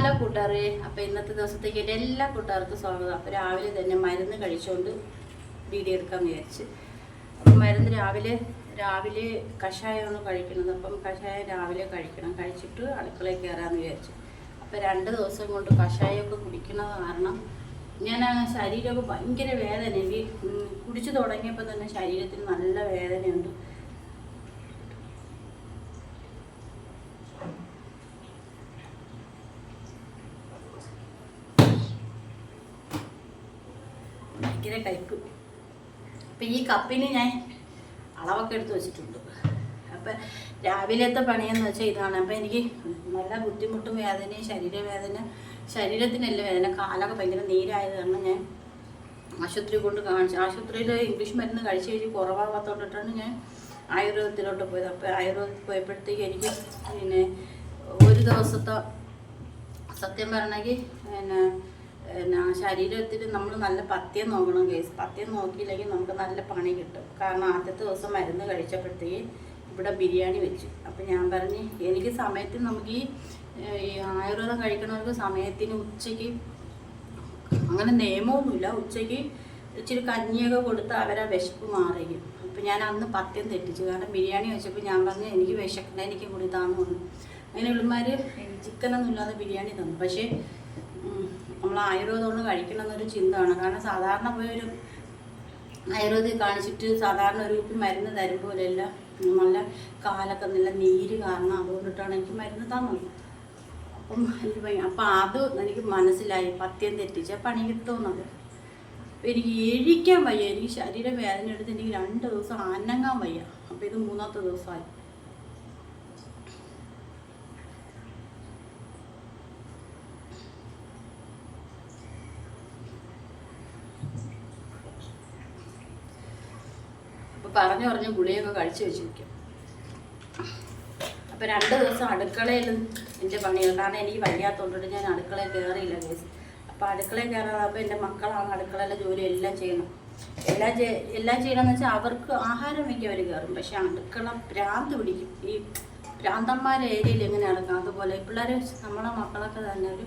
Hello കൂട്ടുകാരെ അപ്പോൾ ഇന്നത്തെ ദിവസത്തേക്ക് എന്റെ എല്ലാ കൂട്ടുകാർക്കും സ്വാഗതം. അപ്പോൾ രാവിലെ തന്നെ മരുന്ന് കഴിച്ചുകൊണ്ട് വീഡിയോ എടുക്കാമെന്ന് വിചാരിച്ച്. അപ്പം മരുന്ന് രാവിലെ രാവിലെ കഷായമാണ് കഴിക്കുന്നത്. അപ്പം കഷായം രാവിലെ കഴിക്കണം. കഴിച്ചിട്ട് അടുക്കളയിൽ കയറാമെന്ന് വിചാരിച്ചു. അപ്പോൾ രണ്ട് ദിവസം കൊണ്ട് കഷായമൊക്കെ കുടിക്കുന്നത് കാരണം ഞാൻ ശരീരമൊക്കെ ഭയങ്കര വേദന കുടിച്ചു തുടങ്ങിയപ്പോൾ തന്നെ ശരീരത്തിന് നല്ല വേദനയുണ്ട്. ഭയങ്കര കയ്പ്പ് അപ്പം ഈ കപ്പിന് ഞാൻ അളവൊക്കെ എടുത്ത് വെച്ചിട്ടുണ്ട്. അപ്പം രാവിലത്തെ പണിയെന്ന് വെച്ചാൽ ഇതാണ്. അപ്പം എനിക്ക് നല്ല ബുദ്ധിമുട്ടും വേദനയും ശരീരവേദന ശരീരത്തിനല്ല വേദന. കാലൊക്കെ ഭയങ്കര നീരായത് കാരണം ഞാൻ ആശുപത്രി കൊണ്ട് കാണിച്ചു ആശുപത്രിയിൽ ഇംഗ്ലീഷ് മരുന്ന് കഴിച്ച് കഴിഞ്ഞ് കുറവാകാത്തോണ്ടിട്ടാണ് ഞാൻ ആയുർവേദത്തിലോട്ട് പോയത്. അപ്പോൾ ആയുർവേദത്തിൽ പോയപ്പോഴത്തേക്ക് എനിക്ക് പിന്നെ ഒരു ദിവസത്തെ സത്യം പറഞ്ഞെങ്കിൽ പിന്നെ പിന്നെ ശരീരത്തിൽ നമ്മൾ നല്ല പത്യം നോക്കണം കേസ് പത്യം നോക്കിയില്ലെങ്കിൽ നമുക്ക് നല്ല പണി കിട്ടും. കാരണം ആദ്യത്തെ ദിവസം മരുന്ന് കഴിച്ചപ്പോഴത്തേക്ക് ഇവിടെ ബിരിയാണി വെച്ചു. അപ്പം ഞാൻ പറഞ്ഞ് എനിക്ക് സമയത്തിന് നമുക്ക് ഈ ആയുർവേദം കഴിക്കണവർക്ക് സമയത്തിന് ഉച്ചയ്ക്ക് അങ്ങനെ നിയമമൊന്നുമില്ല ഉച്ചയ്ക്ക് ഇച്ചിരി കഞ്ഞിയൊക്കെ കൊടുത്ത് അവരെ വിശപ്പ് മാറിയും അപ്പം ഞാൻ അന്ന് പത്യം തെറ്റിച്ചു. കാരണം ബിരിയാണി വെച്ചപ്പോൾ ഞാൻ പറഞ്ഞു എനിക്ക് വിശക്കണ്ട എനിക്ക് കൂടി താന്നു അങ്ങനെ ഉള്ളമാർ ചിക്കനൊന്നും ഇല്ലാതെ ബിരിയാണി തന്നു. പക്ഷേ നമ്മൾ ആയുർവേദം കൊണ്ട് കഴിക്കണം എന്നൊരു ചിന്തയാണ്. കാരണം സാധാരണ പോയൊരു ആയുർവേദം കാണിച്ചിട്ട് സാധാരണ ഒരു മരുന്ന് തരും പോലെയല്ല നല്ല കാലൊക്കെ നല്ല നീര് കാരണം അതുകൊണ്ടിട്ടാണ് എനിക്ക് മരുന്ന് തന്നത്. അപ്പം അപ്പം അത് എനിക്ക് മനസ്സിലായി. പത്യം തെറ്റിച്ച പണി കിട്ടുമെന്നത് അപ്പം എനിക്ക് എഴിക്കാൻ വയ്യ. എനിക്ക് ശരീരം വേദന എടുത്ത് എനിക്ക് രണ്ട് ദിവസം അനങ്ങാൻ വയ്യ. അപ്പം ഇത് മൂന്നാമത്തെ ദിവസമായി അപ്പം പറഞ്ഞു പറഞ്ഞ് ഗുളിയൊക്കെ കഴിച്ചു വെച്ചിരിക്കും. അപ്പം രണ്ട് ദിവസം അടുക്കളയിൽ എന്റെ പണികൾ കാരണം എനിക്ക് വയ്യാത്തോണ്ടിട്ട് ഞാൻ അടുക്കളയിൽ കയറിയില്ല കേസ് അപ്പൊ അടുക്കളയിൽ കയറാതെ എന്റെ മക്കളാണ് അടുക്കളയിലെ ജോലി എല്ലാം ചെയ്യണം. എല്ലാം എല്ലാം ചെയ്യണമെന്ന് വെച്ചാൽ അവർക്ക് ആഹാരം വയ്ക്കും അവർ കയറും പക്ഷെ അടുക്കള ഭ്രാന്ത് പിടിക്കും. ഈ ഭ്രാന്തന്മാരെ ഏരിയയിൽ എങ്ങനെ നടക്കാം അതുപോലെ പിള്ളേർ നമ്മളെ മക്കളൊക്കെ തന്നെ അവർ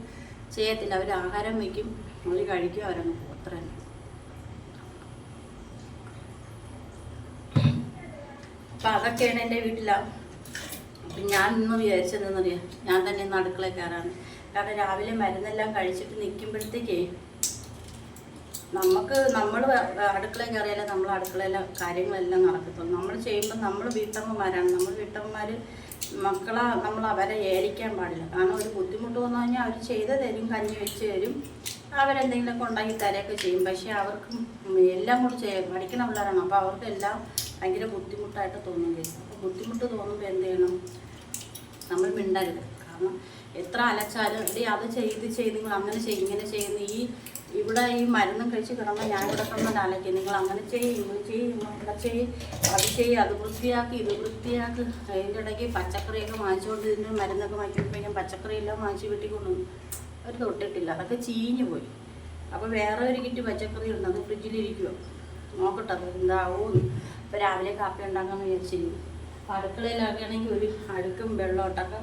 ചെയ്യത്തില്ല. അവർ ആഹാരം വയ്ക്കും അവർ കഴിക്കും അവരങ്ങ് പോകും അത്ര തന്നെ അപ്പം അതൊക്കെയാണ് എന്റെ വീട്ടിലാണ് അപ്പം ഞാൻ ഇന്ന് വിചാരിച്ചതെന്നറിയാം ഞാൻ തന്നെ ഇന്ന് അടുക്കള കയറാണ് കാരണം രാവിലെ മരുന്നെല്ലാം കഴിച്ചിട്ട് നിൽക്കുമ്പോഴത്തേക്കേ നമുക്ക് നമ്മൾ അടുക്കളയിൽ കയറിയാലേ നമ്മൾ അടുക്കളയിലെ കാര്യങ്ങളെല്ലാം നടക്കത്തുള്ളൂ. നമ്മൾ ചെയ്യുമ്പോൾ നമ്മൾ വീട്ടമ്മമാരാണ്. നമ്മൾ വീട്ടമ്മമാർ മക്കളെ നമ്മൾ അവരെ ഏരിക്കാൻ പാടില്ല. കാരണം ഒരു ബുദ്ധിമുട്ട് വന്നു കഴിഞ്ഞാൽ അവർ ചെയ്ത് തരും കഞ്ഞി വെച്ച് തരും. അവരെന്തെങ്കിലുമൊക്കെ ഉണ്ടാക്കി തരയൊക്കെ ചെയ്യും. പക്ഷേ അവർക്ക് എല്ലാം കൂടി ചെയ്യാൻ പഠിക്കുന്ന പിള്ളേരാണ്. അപ്പോൾ അവർക്കെല്ലാം ഭയങ്കര ബുദ്ധിമുട്ടായിട്ട് തോന്നുകയും അപ്പോൾ ബുദ്ധിമുട്ട് തോന്നുമ്പോൾ എന്ത് ചെയ്യണം? നമ്മൾ മിണ്ടരുത്. കാരണം എത്ര അലച്ചാലും എടി അത് ചെയ്ത് ചെയ്ത് നിങ്ങൾ അങ്ങനെ ചെയ്യും ഇങ്ങനെ ചെയ്യുന്ന ഈ ഇവിടെ ഈ മരുന്നും കഴിച്ച് കിടന്നാൽ ഞാൻ ഇവിടെ കിടന്നാൽ അലക്കി നിങ്ങൾ അങ്ങനെ ചെയ്യും ഇങ്ങനെ ചെയ്യും നിങ്ങൾ ഇവിടെ ചെയ്യും അത് ചെയ്യും അത് വൃത്തിയാക്കി ഇത് വൃത്തിയാക്കി. അതിന്റെ ഇടയ്ക്ക് പച്ചക്കറിയൊക്കെ വാങ്ങിച്ചുകൊണ്ട് ഇതിന്റെ മരുന്നൊക്കെ വാങ്ങിക്കുമ്പോഴേക്കും പച്ചക്കറി പച്ചക്കറിയെല്ലാം വാങ്ങിച്ച് വീട്ടിൽ കൊണ്ടുവന്നു അവർ തൊട്ടിട്ടില്ല. അതൊക്കെ ചീഞ്ഞു പോയി. അപ്പോൾ വേറെ ഒരു കിറ്റ് പച്ചക്കറി ഉണ്ട്. അത് ഫ്രിഡ്ജിലിരിക്കുമോ നോക്കട്ടെ അത് എന്താവുമെന്ന് ഇപ്പോൾ രാവിലെ കാപ്പി ഉണ്ടാക്കാമെന്ന് വിചാരിച്ചിരിക്കും അപ്പോൾ അടുക്കളയിലാക്കുകയാണെങ്കിൽ ഒരു അഴുക്കും വെള്ളമൊട്ടൊക്കെ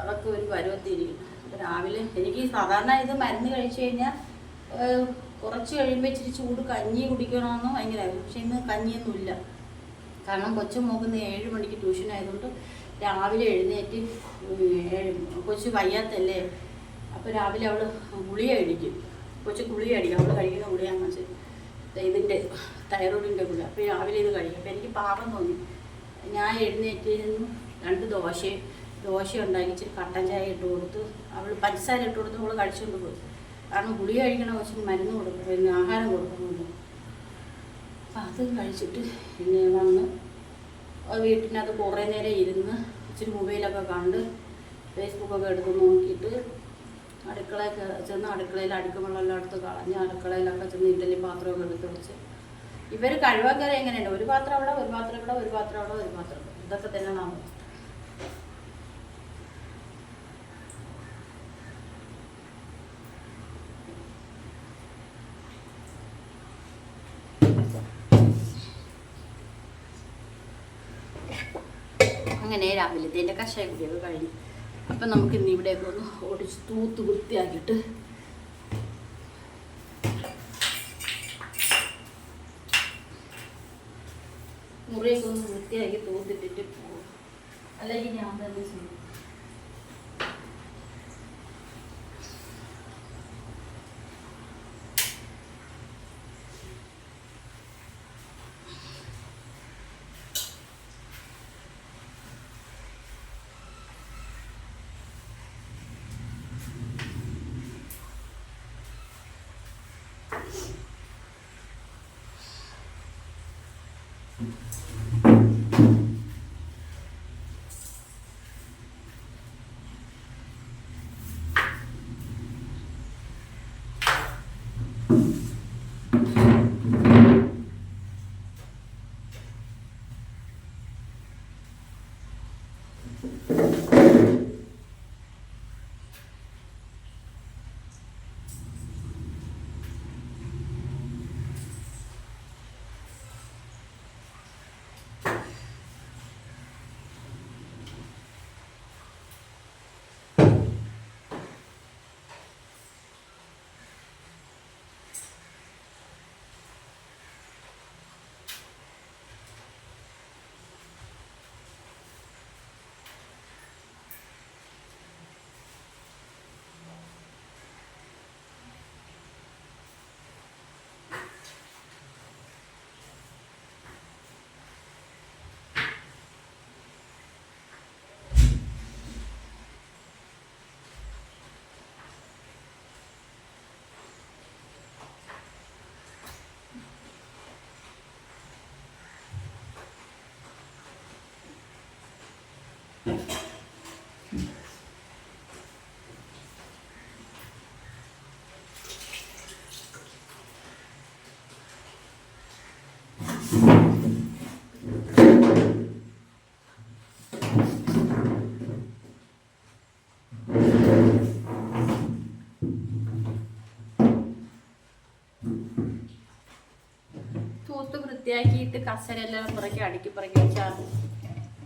അതൊക്കെ ഒരു പരുവത്തിരിക്കും. അപ്പോൾ രാവിലെ എനിക്ക് സാധാരണ ഇത് മരുന്ന് കഴിച്ചു കഴിഞ്ഞാൽ കുറച്ച് കഴിയുമ്പോൾ ഇച്ചിരി ചൂട് കഞ്ഞി കുടിക്കണമെന്ന് ഭയങ്കരമായിരുന്നു പക്ഷെ ഇന്ന് കഞ്ഞിയൊന്നുമില്ല കാരണം കൊച്ചു മോക്കുന്ന ഏഴ് മണിക്ക് ട്യൂഷൻ ആയതുകൊണ്ട് രാവിലെ എഴുന്നേറ്റ് കൊച്ചു വയ്യാത്തല്ലേ? അപ്പോൾ രാവിലെ അവൾ ഗുളിക കഴിക്കും. കൊച്ചു ഗുളിക കഴിക്കും അവൾ കഴിക്കുന്ന ഗുളിയാന്ന് വെച്ചാൽ ഇതിന്റെ തൈറോയിഡിന്റെ ഗുളിക അപ്പോൾ രാവിലെ ഇത് കഴിക്കും. അപ്പോൾ എനിക്ക് പാപം തോന്നി. ഞാൻ എഴുന്നേറ്റ് രണ്ട് ദോശയും ദോശ ഉണ്ടാക്കി ഇച്ചിരി കട്ടൻ ചായ ഇട്ട് കൊടുത്ത് അവൾ പഞ്ചസാര ഇട്ട് കൊടുത്ത് അവൾ കഴിച്ചുകൊണ്ട് പോയി. കാരണം ഗുളി കഴിക്കണ കുറച്ച് മരുന്ന് കൊടുക്കും പിന്നെ ആഹാരം കൊടുക്കുന്നുണ്ട്. അപ്പം അത് കഴിച്ചിട്ട് പിന്നെ വന്ന് വീട്ടിനകത്ത് കുറേ നേരം ഇരുന്ന് ഇച്ചിരി മൊബൈലൊക്കെ കണ്ട് ഫേസ്ബുക്കൊക്കെ എടുത്ത് നോക്കിയിട്ട് അടുക്കളയൊക്കെ ചെന്ന് അടുക്കളയിൽ അടുക്കുമ്പോഴെല്ലാം എടുത്ത് കളഞ്ഞ് അടുക്കളയിലൊക്കെ ചെന്ന് ഇഡ്ഡലി പാത്രമൊക്കെ എടുത്ത് വെച്ച് ഇവർ കഴിവാക്കാതെ എങ്ങനെയുണ്ട്? ഒരു പാത്രം അവിടെ ഒരു പാത്രം ഇവിടെ ഒരു പാത്രം അവിടെ ഒരു പാത്രം. ഇതൊക്കെ തന്നെ നാം അങ്ങനെ രാവിലത്തെ കഷായ കുടിയൊക്കെ കഴിഞ്ഞു. അപ്പം നമുക്ക് ഇന്ന് ഇവിടെയൊക്കെ ഒന്ന് ഓടിച്ച് തൂത്ത് വൃത്തിയാക്കിയിട്ട് മുറിയൊക്കെ ഒന്ന് വൃത്തിയാക്കി തൂത്തിട്ടിട്ട് പോകും അല്ലെങ്കിൽ ഞാൻ തന്നെ ചെയ്യും? തൂത്ത് വൃത്തിയാക്കിയിട്ട് കസരെല്ലാം പുറകെ അടുക്കി പുറകെ വെച്ചാൽ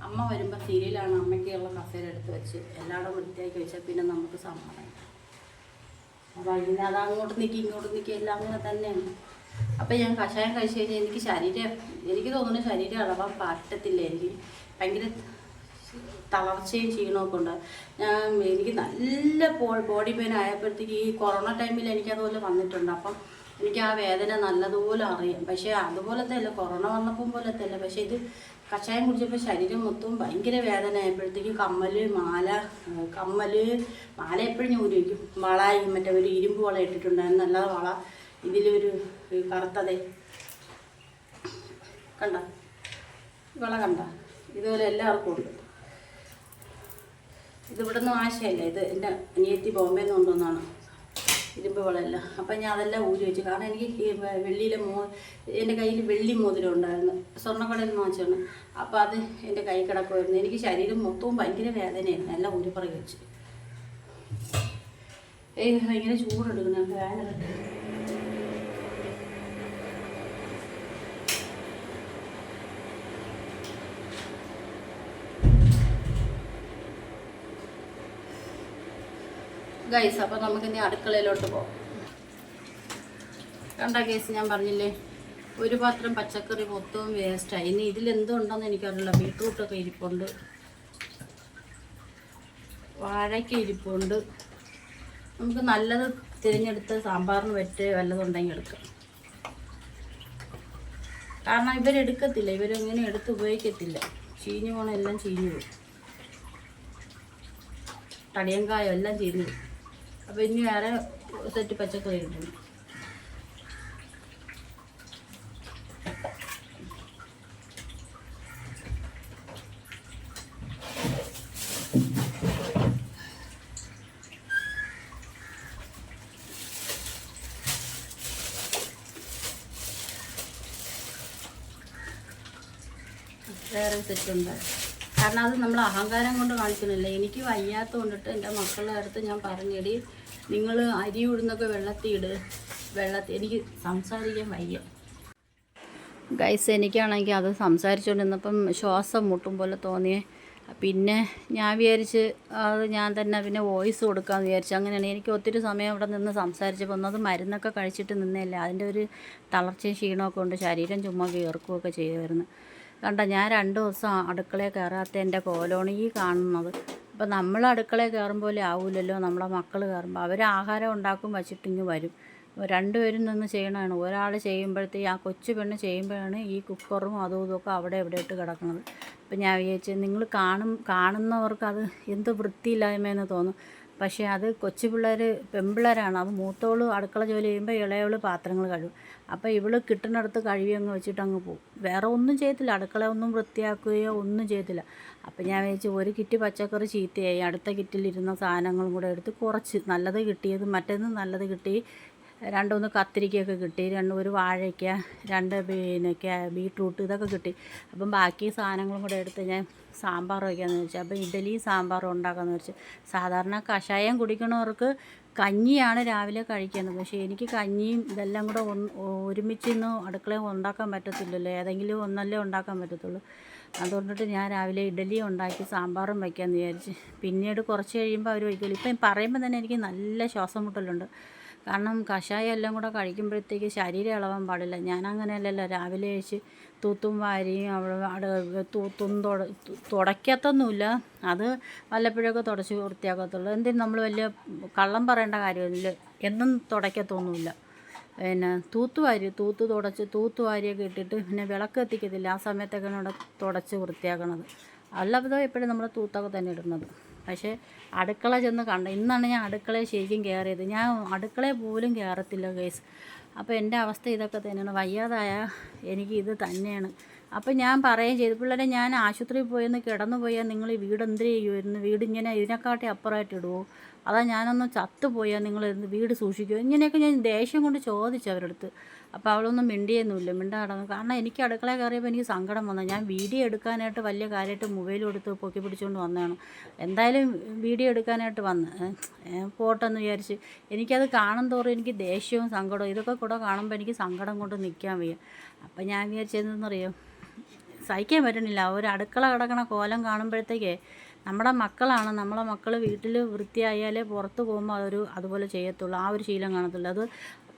അമ്മ വരുമ്പോൾ സീരിയലാണ് അമ്മയ്ക്കുള്ള കസേര എടുത്ത് വെച്ച്. എല്ലായിടും വൃത്തിയാക്കി വെച്ചാൽ പിന്നെ നമുക്ക് സമാധാനം. അപ്പോൾ അത് അങ്ങോട്ട് നിൽക്കി ഇങ്ങോട്ട് നിൽക്കി എല്ലാം അങ്ങനെ തന്നെയാണ്. അപ്പം ഞാൻ കഷായം കഴിച്ച് കഴിഞ്ഞാൽ എനിക്ക് ശരീരം എനിക്ക് തോന്നുന്നു ശരീരം അളവാൻ പറ്റത്തില്ല എനിക്ക് ഭയങ്കര തളർച്ചയും ക്ഷീണമൊക്കെ ഉണ്ട്. ഞാൻ എനിക്ക് നല്ല ബോഡി പെയിൻ ആയപ്പോഴത്തേക്ക് ഈ കൊറോണ ടൈമിൽ എനിക്കതുപോലെ വന്നിട്ടുണ്ട്. അപ്പം എനിക്ക് ആ വേദന നല്ലതുപോലെ അറിയാം. പക്ഷേ അതുപോലത്തെ അല്ല കൊറോണ വന്നപ്പം പോലത്തെ അല്ല പക്ഷേ ഇത് കഷായം കുടിച്ചപ്പോൾ ശരീരം മൊത്തവും ഭയങ്കര വേദന ആയപ്പോഴത്തേക്ക് കമ്മൽ മാല കമ്മൽ മാല എപ്പോഴും ഞാൻ ഉപയോഗിക്കും വള മറ്റേ ഒരു ഇരുമ്പ് വള ഇട്ടിട്ടുണ്ടായിരുന്നു. നല്ലത് വള ഇതിലൊരു കറുത്തതേ. കണ്ട? വള കണ്ട? ഇതുപോലെ എല്ലാവർക്കും ഉണ്ട്. ഇതിവിടുന്ന് ആശയല്ല? ഇത് എന്റെ അനിയത്തി ബോംബെ നിന്ന് കൊണ്ടുവന്നാണ്. ഇരുമ്പ് വളയല്ല. അപ്പം ഞാൻ അതെല്ലാം ഊരി വെച്ചു. കാരണം എനിക്ക് വെള്ളിയിലെ മോ എന്റെ കയ്യിൽ വെള്ളി മോതിരം ഉണ്ടായിരുന്നു. സ്വർണക്കടയിൽ നിന്ന് വാങ്ങിച്ചാണ് അപ്പോൾ അത് എന്റെ കൈ കിടക്കുമായിരുന്നു. എനിക്ക് ശരീരം മൊത്തവും ഭയങ്കര വേദനയായിരുന്നു. എല്ലാം ഊരി പറയി വെച്ച്. ഏയ് ഭയങ്കര ചൂടെടുക്കണം വേദന ഗൈസ് അപ്പോൾ നമുക്ക് ഇനി അടുക്കളയിലോട്ട് പോകാം കണ്ട കേസ് ഞാൻ പറഞ്ഞില്ലേ? ഒരു പാത്രം പച്ചക്കറി മൊത്തവും വേസ്റ്റായി ഇനി ഇതിലെന്തുണ്ടെന്ന് എനിക്കറിയില്ല. ബീട്രൂട്ടൊക്കെ ഇരിപ്പുണ്ട്. വാഴയ്ക്ക ഇരിപ്പുണ്ട്. നമുക്ക് നല്ലത് തിരഞ്ഞെടുത്ത് സാമ്പാറിന് പറ്റ് വല്ലതുണ്ടെങ്കിൽ എടുക്കാം. കാരണം ഇവരെടുക്കത്തില്ല ഇവരങ്ങനെ എടുത്ത് ഉപയോഗിക്കത്തില്ല. ചീഞ്ഞു പോണ എല്ലാം ചീഞ്ഞു പോകും തടിയങ്കായോ എല്ലാം ചീഞ്ഞു പോകും അപ്പോൾ ഇനി വേറെ സെറ്റ് പച്ചക്കറി ഇരിക്കുന്നു വേറെ സെറ്റ് ഉണ്ട് കാരണം അത് നമ്മൾ അഹങ്കാരം കൊണ്ട് കാണിക്കുന്നില്ല. എനിക്ക് വയ്യാത്ത കൊണ്ടിട്ട് എന്റെ മക്കളുടെ അടുത്ത് ഞാൻ പറഞ്ഞെടി നിങ്ങൾ അരി ഉഴുന്നൊക്കെ വെള്ളത്തിയിട്. വെള്ളത്തിൽ എനിക്ക് സംസാരിക്കാൻ വയ്യ. ഗൈസ് എനിക്കാണെങ്കിൽ അത് സംസാരിച്ചുകൊണ്ടിരുന്നപ്പം ശ്വാസം മുട്ടും പോലെ തോന്നിയേ. പിന്നെ ഞാൻ വിചാരിച്ച് അത് ഞാൻ തന്നെ പിന്നെ വോയിസ് കൊടുക്കാമെന്ന് വിചാരിച്ചു. അങ്ങനെയാണ്. എനിക്ക് ഒത്തിരി സമയം അവിടെ നിന്ന് സംസാരിച്ചപ്പോൾ ഒന്നത് മരുന്നൊക്കെ കഴിച്ചിട്ട് നിന്നല്ലേ. അതിന്റെ ഒരു തളർച്ചയും ക്ഷീണമൊക്കെ ഉണ്ട് ശരീരം ചുമ്മാ വിയർക്കുകയൊക്കെ ചെയ്യുമായിരുന്നു. കണ്ട ഞാൻ രണ്ട് ദിവസം അടുക്കളയിൽ കയറാത്ത എന്റെ കോലോണി ഈ കാണുന്നത്. അപ്പം നമ്മൾ അടുക്കളയിൽ കയറുമ്പോൾ ആവില്ലല്ലോ നമ്മളെ മക്കൾ കയറുമ്പോൾ അവർ ആഹാരം ഉണ്ടാക്കും വച്ചിട്ടിങ്ങ് വരും. രണ്ടുപേരും നിന്ന് ചെയ്യണതാണ്. ഒരാൾ ചെയ്യുമ്പോഴത്തേക്ക് ആ കൊച്ചു പെണ്ണ് ചെയ്യുമ്പോഴാണ് ഈ കുക്കറും അതും ഇതൊക്കെ അവിടെ എവിടെ ഇട്ട് കിടക്കുന്നത്. അപ്പം ഞാൻ വിചാരിച്ചു നിങ്ങൾ കാണും കാണുന്നവർക്ക് അത് എന്ത് വൃത്തിയില്ലായ്മയെന്ന് തോന്നും. പക്ഷേ അത് കൊച്ചു പിള്ളേർ പെൺപിള്ളേരാണ്. അത് മൂത്തോൾ അടുക്കള ജോലി ചെയ്യുമ്പോൾ ഇളയവൾ പാത്രങ്ങൾ കഴുകും. അപ്പോൾ ഇവൾ കിട്ടുന്നിടത്ത് കഴുകി അങ്ങ് വെച്ചിട്ട് അങ്ങ് പോകും വേറെ ഒന്നും ചെയ്യത്തില്ല. അടുക്കള ഒന്നും വൃത്തിയാക്കുകയോ ഒന്നും ചെയ്യത്തില്ല. അപ്പോൾ ഞാൻ വിചാരിച്ചു ഒരു കിറ്റ് പച്ചക്കറി ചീത്തയായി. അടുത്ത കിറ്റിലിരുന്ന സാധനങ്ങളും കൂടെ എടുത്ത് കുറച്ച്. നല്ലത് കിട്ടിയത് മറ്റേന്ന് നല്ലത് കിട്ടി. രണ്ടൂന്ന് കത്തിരിക്കയൊക്കെ കിട്ടി രണ്ട് ഒരു വാഴയ്ക്ക രണ്ട് പിന്നെ ബീട്രൂട്ട് ഇതൊക്കെ കിട്ടി. അപ്പം ബാക്കി സാധനങ്ങളും കൂടെ എടുത്ത് ഞാൻ സാമ്പാർ വയ്ക്കാമെന്ന് വെച്ചു അപ്പം ഇഡലി സാമ്പാറും ഉണ്ടാക്കാമെന്ന് വെച്ചു സാധാരണ കഷായം കുടിക്കണവർക്ക് കഞ്ഞിയാണ് രാവിലെ കഴിക്കുന്നത്. പക്ഷേ എനിക്ക് കഞ്ഞിയും ഇതെല്ലാം കൂടെ ഒരുമിച്ച് ഇന്ന് അടുക്കളയിൽ ഉണ്ടാക്കാൻ പറ്റത്തില്ലല്ലോ. ഏതെങ്കിലും ഒന്നല്ലേ ഉണ്ടാക്കാൻ പറ്റത്തുള്ളൂ. അതുകൊണ്ടിട്ട് ഞാൻ രാവിലെ ഇഡലി ഉണ്ടാക്കി സാമ്പാറും വയ്ക്കാമെന്ന് വിചാരിച്ച്. പിന്നീട് കുറച്ച് കഴിയുമ്പോൾ അവർ വയ്ക്കില്ല ഇപ്പം പറയുമ്പോൾ തന്നെ എനിക്ക് നല്ല ശ്വാസം മുട്ടലുണ്ട്. കാരണം കഷായം എല്ലാം കൂടെ കഴിക്കുമ്പോഴത്തേക്ക് ശരീരം ഇളവാൻ പാടില്ല. ഞാൻ അങ്ങനെയല്ലല്ലോ രാവിലെ കഴിച്ച് തൂത്തും വാരിയും അവിടെ തൂത്തും തുട തുടയ്ക്കത്തൊന്നുമില്ല. അത് വല്ലപ്പോഴൊക്കെ തുടച്ച് വൃത്തിയാക്കത്തുള്ളൂ. എന്തിനും നമ്മൾ വലിയ കള്ളം പറയേണ്ട കാര്യമില്ല. എന്നും തുടയ്ക്കത്തൊന്നുമില്ല. പിന്നെ തൂത്തുവാരി തൂത്ത് തുടച്ച് തൂത്തുവാരിയൊക്കെ ഇട്ടിട്ട് പിന്നെ വിളക്ക് എത്തിക്കത്തില്ല ആ സമയത്തൊക്കെയാണ് ഇവിടെ തുടച്ച് വൃത്തിയാക്കണത്. അല്ലാതെ എപ്പോഴും നമ്മൾ തൂത്തൊക്കെ തന്നെ ഇടുന്നത്. പക്ഷേ അടുക്കള ചെന്ന് കണ്ട ഇന്നാണ് ഞാൻ അടുക്കളയിൽ ശരിക്കും കയറിയത് ഞാൻ അടുക്കളയിൽ പോലും കയറത്തില്ല കേസ് അപ്പോൾ എന്റെ അവസ്ഥ ഇതൊക്കെ തന്നെയാണ്. വയ്യാതായ എനിക്ക് ഇത് തന്നെയാണ്. അപ്പോൾ ഞാൻ പറയുകയും ചെയ്തു പിള്ളേരെ ഞാൻ ആശുപത്രിയിൽ പോയെന്ന് കിടന്നു പോയാൽ നിങ്ങൾ ഈ വീട് എന്ത് ചെയ്യുമായിരുന്നു വീട് ഇങ്ങനെ ഇതിനെക്കാട്ടി അപ്പുറമായിട്ട് ഇടുമോ അതാ ഞാനൊന്ന് ചത്തുപോയാൽ നിങ്ങൾ വീട് സൂക്ഷിക്കുമോ ഇങ്ങനെയൊക്കെ ഞാൻ ദേഷ്യം കൊണ്ട് ചോദിച്ചു അവരുടെ അടുത്ത്. അപ്പോൾ അവളൊന്നും മിണ്ടിയൊന്നുമില്ല. മിണ്ട കാരണം എനിക്ക് അടുക്കളയിൽ കയറിയപ്പോൾ എനിക്ക് സങ്കടം വന്നു. ഞാൻ വീഡിയോ എടുക്കാനായിട്ട് വലിയ കാര്യമായിട്ട് മൊബൈലും എടുത്ത് പൊക്കി പിടിച്ചുകൊണ്ട് വന്നതാണ്. എന്തായാലും വീഡിയോ എടുക്കാനായിട്ട് വന്ന്. പോട്ടെന്ന് വിചാരിച്ച് എനിക്കത് കാണും തോറും എനിക്ക് ദേഷ്യവും സങ്കടവും ഇതൊക്കെ കൂടെ കാണുമ്പോൾ എനിക്ക് സങ്കടം കൊണ്ട് നിൽക്കാൻ വയ്യ. അപ്പം ഞാൻ വിചാരിച്ചതെന്നറിയോ സഹിക്കാൻ പറ്റണില്ല. ഒരു അടുക്കള കിടക്കണ കോലം കാണുമ്പോഴത്തേക്കേ നമ്മുടെ മക്കളാണ്. നമ്മളെ മക്കൾ വീട്ടിൽ വൃത്തിയായാലേ പുറത്ത് പോകുമ്പോൾ അതൊരു അതുപോലെ ചെയ്യത്തുള്ളൂ. ആ ഒരു ശീലം കാണത്തുള്ളൂ. അത്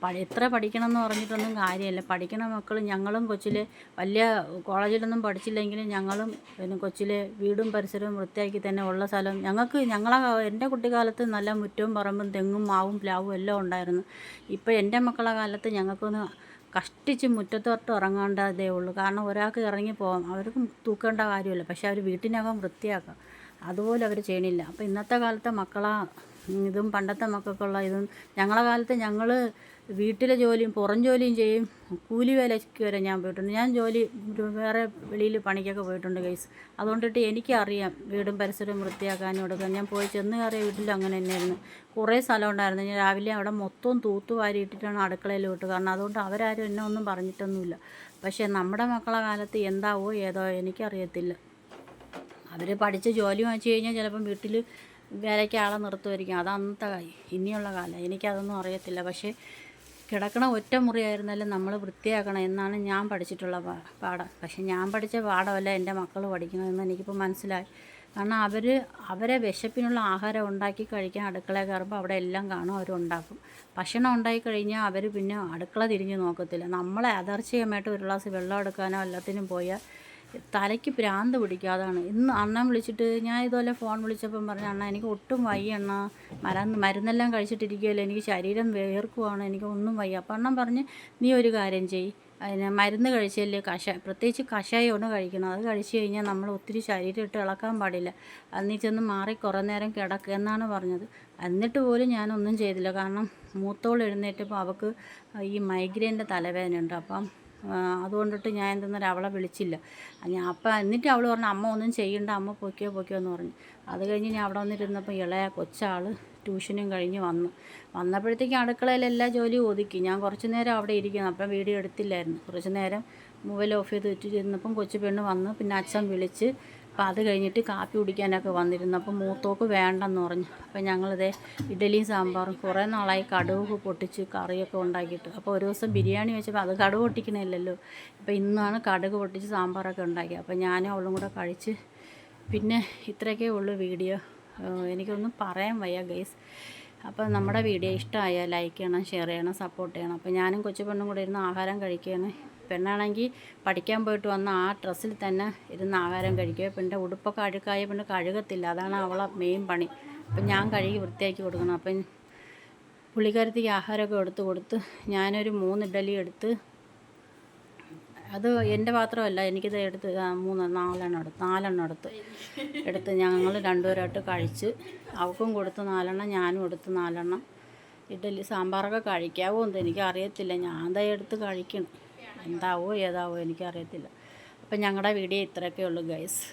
പഠി എത്ര പഠിക്കണം എന്ന് പറഞ്ഞിട്ടൊന്നും കാര്യമില്ല. പഠിക്കണ മക്കൾ ഞങ്ങളും കൊച്ചിലെ വലിയ കോളേജിലൊന്നും പഠിച്ചില്ലെങ്കിലും ഞങ്ങളും പിന്നെ കൊച്ചിലെ വീടും പരിസരവും വൃത്തിയാക്കി തന്നെ ഉള്ള സ്ഥലം ഞങ്ങൾക്ക് ഞങ്ങളെ എന്റെ കുട്ടിക്കാലത്ത് നല്ല മുറ്റവും പറമ്പും തെങ്ങും മാവും പ്ലാവും എല്ലാം ഉണ്ടായിരുന്നു. ഇപ്പോൾ എന്റെ മക്കളെ കാലത്ത് ഞങ്ങൾക്കൊന്ന് കഷ്ടിച്ച് മുറ്റത്തോട്ട് ഇറങ്ങേണ്ടതേ ഉള്ളൂ. കാരണം ഒരാൾക്ക് ഇറങ്ങി പോകാം അവർക്ക് തൂക്കേണ്ട കാര്യമില്ല. പക്ഷേ അവർ വീട്ടിനകം വൃത്തിയാക്കാം. അതുപോലെ അവർ ചെയ്യണില്ല. അപ്പോൾ ഇന്നത്തെ കാലത്തെ മക്കളാ ഇതും പണ്ടത്തെ മക്കൾക്കുള്ള ഇതും ഞങ്ങളെ കാലത്ത് ഞങ്ങൾ വീട്ടിലെ ജോലിയും പുറം ജോലിയും ചെയ്യും. കൂലി വേലയ്ക്ക് വരെ ഞാൻ പോയിട്ടുണ്ട്. ഞാൻ ജോലി വേറെ വെളിയിൽ പണിക്കൊക്കെ പോയിട്ടുണ്ട് കേസ് അതുകൊണ്ടിട്ട് എനിക്കറിയാം വീടും പരിസരവും വൃത്തിയാക്കാനും എടുക്കാൻ ഞാൻ പോയി ചെന്ന് കയറിയ വീട്ടിൽ അങ്ങനെ തന്നെയായിരുന്നു. കുറേ സ്ഥലം ഉണ്ടായിരുന്നു. ഞാൻ രാവിലെ അവിടെ മൊത്തം തൂത്തുവാരിയിട്ടിട്ടാണ് അടുക്കളയിൽ വിട്ടു കാരണം അതുകൊണ്ട് അവരാരും എന്നെ ഒന്നും പറഞ്ഞിട്ടൊന്നുമില്ല. പക്ഷേ നമ്മുടെ മക്കളെ കാലത്ത് എന്താവോ ഏതോ എനിക്കറിയത്തില്ല. അവർ പഠിച്ച് ജോലി വാങ്ങിച്ചു കഴിഞ്ഞാൽ ചിലപ്പം വീട്ടിൽ വേലയ്ക്ക് ആളെ നിർത്തുമായിരിക്കും. അത് അന്നത്തെ ഇനിയുള്ള കാലം. എനിക്കതൊന്നും അറിയത്തില്ല. പക്ഷേ കിടക്കണ ഒറ്റ മുറിയായിരുന്നാലും നമ്മൾ വൃത്തിയാക്കണം എന്നാണ് ഞാൻ പഠിച്ചിട്ടുള്ള പാഠം. പക്ഷെ ഞാൻ പഠിച്ച പാഠമല്ല എന്റെ മക്കൾ പഠിക്കണമെന്ന് എനിക്കിപ്പോൾ മനസ്സിലായി. കാരണം അവർ അവരെ വിശപ്പിനുള്ള ആഹാരം ഉണ്ടാക്കി കഴിക്കാൻ അടുക്കള കയറുമ്പോൾ അവിടെ എല്ലാം കാണും അവരുണ്ടാക്കും ഭക്ഷണം ഉണ്ടായി കഴിഞ്ഞാൽ അവർ പിന്നെ അടുക്കള തിരിഞ്ഞ് നോക്കത്തില്ല. നമ്മളെ അതർച്ചയമായിട്ട് ഒരു ഗ്ലാസ് വെള്ളം എടുക്കാനോ എല്ലാത്തിനും പോയാൽ തലയ്ക്ക് ഭ്രാന്ത് പിടിക്കാതാണ്. ഇന്ന് അണ്ണൻ വിളിച്ചിട്ട് ഞാൻ ഇതുപോലെ ഫോൺ വിളിച്ചപ്പം പറഞ്ഞു അണ്ണ എനിക്ക് ഒട്ടും വയ്യ അണ്ണ. മരുന്ന് മരുന്നെല്ലാം കഴിച്ചിട്ടിരിക്കുകയല്ലോ. എനിക്ക് ശരീരം വേർക്കുവാണ് എനിക്ക് ഒന്നും വയ്യ. അപ്പം അണ്ണൻ പറഞ്ഞ് നീ ഒരു കാര്യം ചെയ്യ്. അതിന് മരുന്ന് കഴിച്ചല്ലേ? കഷായം പ്രത്യേകിച്ച് കഷായമാണ് കഴിക്കണം അത് കഴിച്ചു കഴിഞ്ഞാൽ നമ്മൾ ഒത്തിരി ശരീരം ഇട്ട് ഇളക്കാൻ പാടില്ല. നീ ചെന്ന് മാറി കുറേ നേരം കിടക്കുക എന്നാണ് പറഞ്ഞത്. എന്നിട്ട് പോലും ഞാനൊന്നും ചെയ്തില്ല. കാരണം മൂത്തോൾ എഴുന്നേറ്റപ്പോൾ അവൾക്ക് ഈ മൈഗ്രെയിന്റെ തലവേദനയുണ്ട്. അപ്പം ആ, അതുകൊണ്ടിട്ട് ഞാൻ എന്തെന്നൊരു അവളെ വിളിച്ചില്ല. ഞാൻ അപ്പം എന്നിട്ട് അവൾ പറഞ്ഞു അമ്മ ഒന്നും ചെയ്യണ്ട അമ്മ പൊയ്ക്കോ പൊയ്ക്കോ എന്ന് പറഞ്ഞു. അത് കഴിഞ്ഞ് ഞാൻ അവിടെ വന്നിരുന്നപ്പോൾ ഇളയ കൊച്ചാൾ ട്യൂഷനും കഴിഞ്ഞ് വന്നു. വന്നപ്പോഴത്തേക്കും അടുക്കളയിൽ എല്ലാ ജോലിയും ഒതുക്കി. ഞാൻ കുറച്ച് നേരം അവിടെ ഇരിക്കുന്നു അപ്പം വീഡിയോ എടുത്തില്ലായിരുന്നു. കുറച്ച് നേരം മൊബൈൽ ഓഫ് ചെയ്ത് വെച്ചിരുന്നപ്പം കൊച്ചു പെണ്ണ് വന്നു പിന്നെ അച്ഛൻ വിളിച്ച് അപ്പം അത് കഴിഞ്ഞിട്ട് കാപ്പി കുടിക്കാനൊക്കെ വന്നിരുന്നു. അപ്പോൾ മൂത്തോക്ക് വേണ്ടെന്ന് പറഞ്ഞു. അപ്പം ഞങ്ങളിതേ ഇഡലിയും സാമ്പാറും കുറേ നാളായി കടുവ് പൊട്ടിച്ച് കറിയൊക്കെ ഉണ്ടാക്കിയിട്ട്. അപ്പോൾ ഒരു ദിവസം ബിരിയാണി വെച്ചപ്പോൾ അത് കടുവ് പൊട്ടിക്കണില്ലല്ലോ. അപ്പോൾ ഇന്നാണ് കടുക് പൊട്ടിച്ച് സാമ്പാറൊക്കെ ഉണ്ടാക്കിയത് അപ്പോൾ ഞാനും അവളും കൂടെ കഴിച്ച് പിന്നെ ഇത്രയൊക്കെ ഉള്ളൂ വീഡിയോ. എനിക്കൊന്നും പറയാൻ വയ്യ ഗൈസ്. അപ്പോൾ നമ്മുടെ വീഡിയോ ഇഷ്ടമായാൽ ലൈക്ക് ചെയ്യണം ഷെയർ ചെയ്യണം സപ്പോർട്ട് ചെയ്യണം. അപ്പോൾ ഞാനും കൊച്ചു പെണ്ണും കൂടെ ഇരുന്ന് ആഹാരം കഴിക്കുകയാണ്. പെണ്ണാണെങ്കിൽ പഠിക്കാൻ പോയിട്ട് വന്ന ആ ഡ്രസ്സിൽ തന്നെ ഇരുന്ന് ആഹാരം കഴിക്കുക. പിന്നെ ഉടുപ്പൊക്കെ അഴുക്കായ പിന്നെ കഴുകത്തില്ല. അതാണ് അവളെ മെയിൻ പണി. അപ്പം ഞാൻ കഴുകി വൃത്തിയാക്കി കൊടുക്കണം. അപ്പം പുള്ളിക്കാരത്തേക്ക് ആഹാരമൊക്കെ എടുത്ത് കൊടുത്ത് ഞാനൊരു മൂന്ന് ഇഡലി എടുത്ത് അത് എന്റെ പാത്രമല്ല. എനിക്കിത് എടുത്ത് മൂന്ന് നാലെണ്ണം എടുത്ത് നാലെണ്ണം എടുത്ത്. എടുത്ത് ഞങ്ങൾ രണ്ടുപേരായിട്ട് കഴിച്ച് അവൾക്കും കൊടുത്ത് നാലെണ്ണം ഞാനും എടുത്ത് നാലെണ്ണം ഇഡലി സാമ്പാറൊക്കെ കഴിക്കാവോ എന്ന് എനിക്കറിയത്തില്ല. ഞാൻ ദേ എടുത്ത് കഴിക്കണം. എന്താവോ ഏതാവോ എനിക്കറിയത്തില്ല. അപ്പം ഞങ്ങളുടെ വീഡിയോ ഇത്രയൊക്കെ ഉള്ളൂ ഗൈസ്.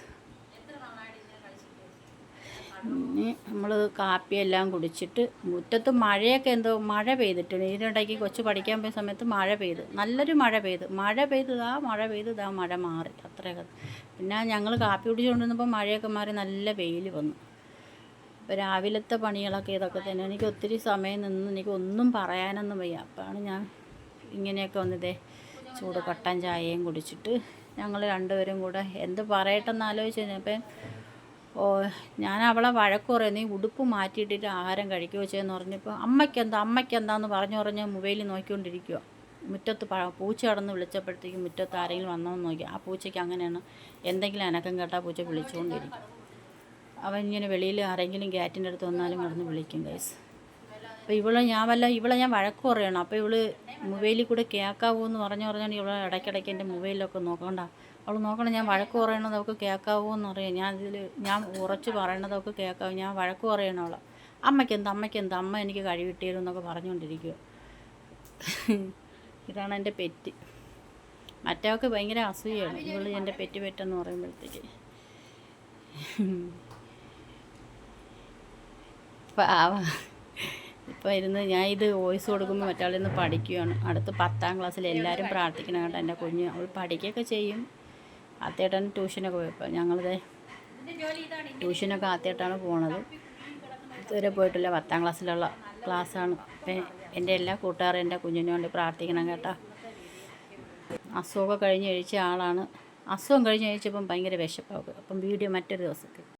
ഇനി നമ്മൾ കാപ്പിയെല്ലാം കുടിച്ചിട്ട് മുറ്റത്ത് മഴയൊക്കെ എന്തോ മഴ പെയ്തിട്ടുണ്ട് ഇതിനിടയ്ക്ക് കൊച്ചു പഠിക്കാൻ പോയ സമയത്ത് മഴ പെയ്ത്. നല്ലൊരു മഴ പെയ്ത്. മഴ പെയ്തു ആ മഴ പെയ്തു ഇതാ മഴ മാറി. അത്രയൊക്കെ. പിന്നെ ഞങ്ങൾ കാപ്പി കുടിച്ചുകൊണ്ടിരുന്നപ്പോൾ മഴയൊക്കെ മാറി നല്ല വെയിൽ വന്നു. അപ്പോൾ രാവിലത്തെ പണികളൊക്കെ ഇതൊക്കെ തന്നെ. എനിക്ക് ഒത്തിരി സമയം നിന്ന് എനിക്ക് ഒന്നും പറയാനൊന്നും വയ്യ. അപ്പോഴാണ് ഞാൻ ഇങ്ങനെയൊക്കെ വന്നതേ. ചൂട് കട്ടൻ ചായയും കുടിച്ചിട്ട് ഞങ്ങൾ രണ്ടുപേരും കൂടെ എന്ത് പറയട്ടെന്ന് ആലോചിച്ച് കഴിഞ്ഞപ്പം ഓ ഞാൻ അവളെ വഴക്ക് പറയും നീ ഉടുപ്പ് മാറ്റിയിട്ടിട്ട് ആഹാരം കഴിക്കുകയോ ചെയ്യുമെന്ന് പറഞ്ഞപ്പോൾ അമ്മയ്ക്കെന്താ അമ്മയ്ക്കെന്താന്ന് പറഞ്ഞു പറഞ്ഞ് മൊബൈലിൽ നോക്കിക്കൊണ്ടിരിക്കുക മുറ്റത്ത് പ പൂച്ച കടന്ന് വിളിച്ചപ്പോഴത്തേക്കും മുറ്റത്ത് ആരെങ്കിലും വന്നോന്ന് നോക്കി. ആ പൂച്ചയ്ക്ക് അങ്ങനെയാണ് എന്തെങ്കിലും അനക്കം കേട്ടാൽ പൂച്ച വിളിച്ചുകൊണ്ടിരിക്കും അവൻ ഇങ്ങനെ വെളിയിൽ ആരെങ്കിലും ഗ്യാറ്റിന്റെ അടുത്ത് വന്നാലും കടന്ന് വിളിക്കും ഗൈസ് അപ്പോൾ ഇവളെ ഞാൻ വല്ല ഇവളെ ഞാൻ വഴക്ക് പറയണം. അപ്പോൾ ഇവൾ മൊബൈലിൽ കൂടെ കേൾക്കാവൂ എന്ന് പറഞ്ഞു പറഞ്ഞാൽ ഇവളെ ഇടയ്ക്കിടയ്ക്ക് എന്റെ മൊബൈലിലൊക്കെ നോക്കണ്ട. അവൾ നോക്കണം ഞാൻ വഴക്ക് പറയണത് അവൾക്ക് കേൾക്കാവൂ എന്ന് അറിയാം ഞാൻ ഇതിൽ ഞാൻ ഉറച്ച് പറയണത് അവൾക്ക് കേൾക്കാവൂ. ഞാൻ വഴക്ക് പറയണം അവളെ. അമ്മയ്ക്ക് എന്താ അമ്മയ്ക്ക് എന്താ? അമ്മ എനിക്ക് കഴിവിട്ടിരും എന്നൊക്കെ പറഞ്ഞുകൊണ്ടിരിക്കുക ഇതാണ് എന്റെ പെറ്റ്. മറ്റവൾക്ക് ഭയങ്കര അസൂയാണ് ഇവൾ എന്റെ പെറ്റ് പെറ്റെന്ന് പറയുമ്പോഴത്തേക്ക്. പാവ. ഇപ്പോൾ ഇരുന്ന് ഞാൻ ഇത് വോയിസ് കൊടുക്കുമ്പോൾ മറ്റാളിൽ നിന്ന് പഠിക്കുകയാണ് അടുത്ത് പത്താം ക്ലാസ്സിൽ എല്ലാവരും പ്രാർത്ഥിക്കണം കേട്ടോ എന്റെ കുഞ്ഞ്? അവൾ പഠിക്കുകയൊക്കെ ചെയ്യും. ആദ്യമായിട്ടാണ് ട്യൂഷനൊക്കെ പോയപ്പോൾ ഞങ്ങളിത് ട്യൂഷനൊക്കെ ആത്തേട്ടാണ് പോണത്. ഇതുവരെ പോയിട്ടില്ല. പത്താം ക്ലാസ്സിലുള്ള ക്ലാസ്സാണ്. എന്റെ എല്ലാ കൂട്ടുകാരും എന്റെ കുഞ്ഞിനു വേണ്ടി പ്രാർത്ഥിക്കണം കേട്ടോ. അസുഖമൊക്കെ കഴിഞ്ഞ് കഴിച്ച ആളാണ്. അസുഖം കഴിഞ്ഞ് കഴിച്ചപ്പം ഭയങ്കര വിശപ്പാവും അപ്പം വീഡിയോ മറ്റൊരു ദിവസത്തിൽ